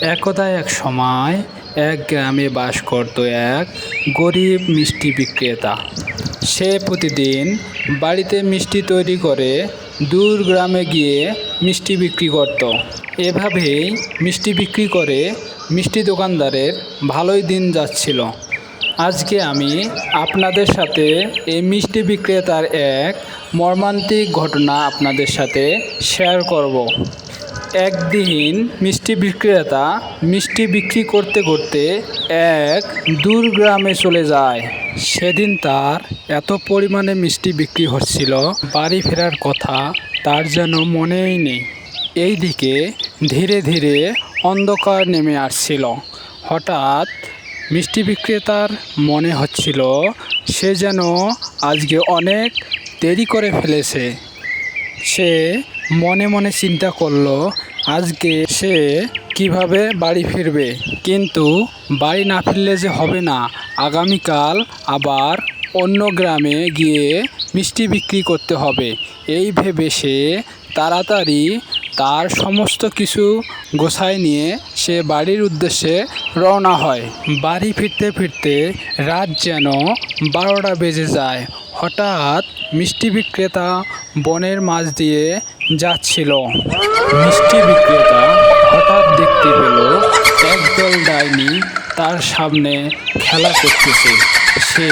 একদা এক সময় এক গ্রামে বাস করত এক গরিব মিষ্টি বিক্রেতা। সে প্রতিদিন বাড়িতে মিষ্টি তৈরি করে দূর গ্রামে গিয়ে মিষ্টি বিক্রি করত। এভাবেই মিষ্টি বিক্রি করে মিষ্টি দোকানদারের ভালোই দিন যাচ্ছিল। আজকে আমি আপনাদের সাথে এই মিষ্টি বিক্রেতার এক মর্মান্তিক ঘটনা আপনাদের সাথে শেয়ার করব। একদিন মিষ্টি বিক্রেতা মিষ্টি বিক্রি করতে করতে এক দূর গ্রামে চলে যায়। সেদিন তার এত পরিমাণে মিষ্টি বিক্রি হচ্ছিল, বাড়ি ফেরার কথা তার যেন মনেই নেই। এইদিকে ধীরে ধীরে অন্ধকার নেমে আসছিল। হঠাৎ মিষ্টি বিক্রেতার মনে হচ্ছিল, সে যেন আজকে অনেক দেরি করে ফেলেছে। সে মনে মনে চিন্তা করল আজকে সে কীভাবে বাড়ি ফিরবে? কিন্তু বাড়ি না ফিরলে যে হবে না। আগামীকাল আবার অন্য গ্রামে গিয়ে মিষ্টি বিক্রি করতে হবে। এই ভেবে সে তাড়াতাড়ি তার সমস্ত কিছু গোছায় নিয়ে সে বাড়ির উদ্দেশ্যে রওনা হয়। বাড়ি ফিরতে ফিরতে রাত যেন বারোটা বেজে যায়। হঠাৎ মিষ্টি বিক্রেতা বনের মাঝ দিয়ে যাচ্ছিল। মিষ্টি বিক্রেতা হঠাৎ দেখতে পেল একদল ডাইনি তার সামনে খেলা করতেছে। সে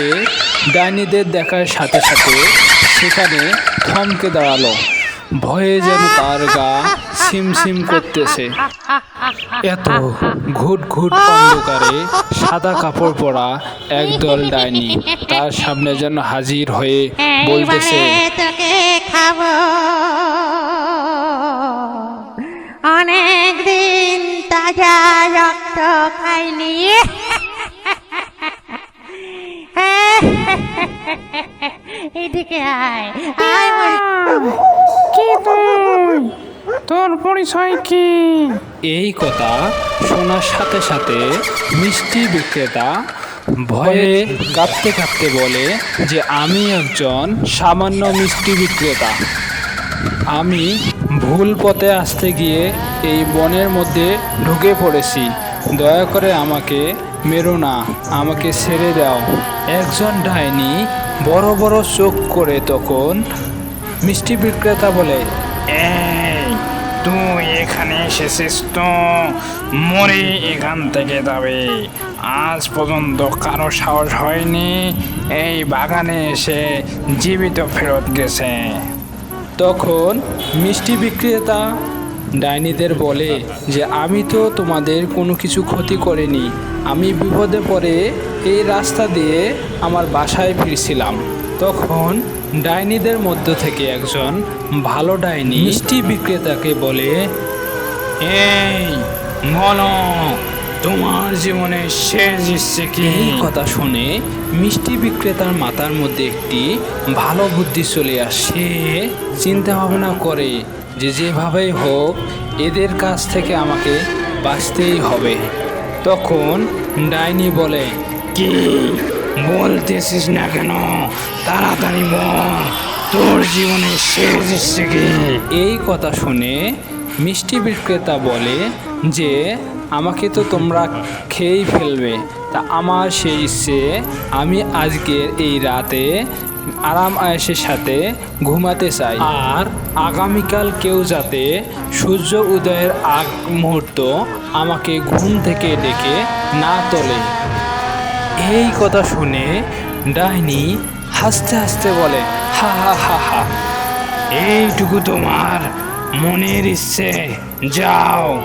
ডাইনিদের দেখার সাথে সাথে সেখানে থমকে দাঁড়াল। ভয়ে যেন তার গা সিমসিম করতেছে। এত ঘুট ঘুট অন্ধকারে সাদা কাপড় পরা একদল ডাইনি তার সামনে যেন হাজির হয়ে বলতেছে তোকে খাব। খাইনি এদিকে আয় আয় বল- তোর? পরিচয় কি? এই কথা শোনার সাথে সাথে মিষ্টি বিক্রেতা ভয়ে কাঁপতে কাঁপতে বলে যে আমি একজন সামান্য মিষ্টি বিক্রেতা। আমি ভুল পথে আসতে গিয়ে এই বনের মধ্যে ঢুকে পড়েছি। দয়া করে আমাকে মেরো না আমাকে ছেড়ে দাও। একজন ডাইনি বড় বড় চোখ করে তখন মিষ্টি বিক্রেতা বলে এই তুই এখানে এসেছিস তো মরে এখান থেকে যাবে। আজ পর্যন্ত কারও সাহস হয়নি এই বাগানে এসে জীবিত ফেরত গেছে। তখন মিষ্টি বিক্রেতা ডাইনিদের বলে যে, আমি তো তোমাদের কোনো কিছু ক্ষতি করিনি। আমি বিপদে পড়ে এই রাস্তা দিয়ে আমার বাসায় ফিরছিলাম। তখন ডাইনিদের মধ্য থেকে একজন ভালো ডাইনি মিষ্টি বিক্রেতাকে বলে, এই বলো তোমার জীবনে শেষ ইচ্ছে কি? এই কথা শুনে মিষ্টি বিক্রেতার মাথার মধ্যে একটি ভালো বুদ্ধি চলে আসে। চিন্তা ভাবনা করে যে যেভাবেই হোক এদের কাছ থেকে আমাকে বাঁচতেই হবে। তখন ডাইনি বলে কি বলতেছিস না কেন? তাড়াতাড়ি বল তোর জীবনে শেষ ইচ্ছে কি? এই কথা শুনে মিষ্টি বিক্রেতা বলে যে, আমাকে তো তোমরা খেয়েই ফেলবে। তা আমার সেই ইচ্ছে, আমি আজকের এই রাতে আরাম আয়েসের সাথে ঘুমাতে চাই। আর আগামীকাল কেউ যাতে সূর্য উদয়ের আগ মুহূর্ত আমাকে ঘুম থেকে ডেকে না তোলে। এই কথা শুনে ডাইনি হাসতে হাসতে বলে, হা হা হা হা, এইটুকু তোমার মনের ইচ্ছে, যাও।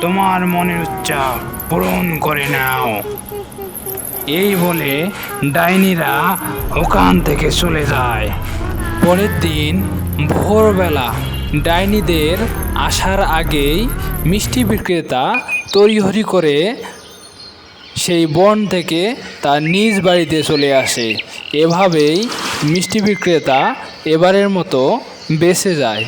তোমার মনের উচ্চা পূরণ করে নাও। এই বলে ডাইনিরা ওখান থেকে চলে যায়। পরের দিন ভোরবেলা ডাইনিদের আসার আগেই মিষ্টি বিক্রেতা তড়িহড়ি করে সেই বন থেকে তার নিজ বাড়িতে চলে আসে। এভাবেই মিষ্টি বিক্রেতা এবারের মতো বেঁচে যায়।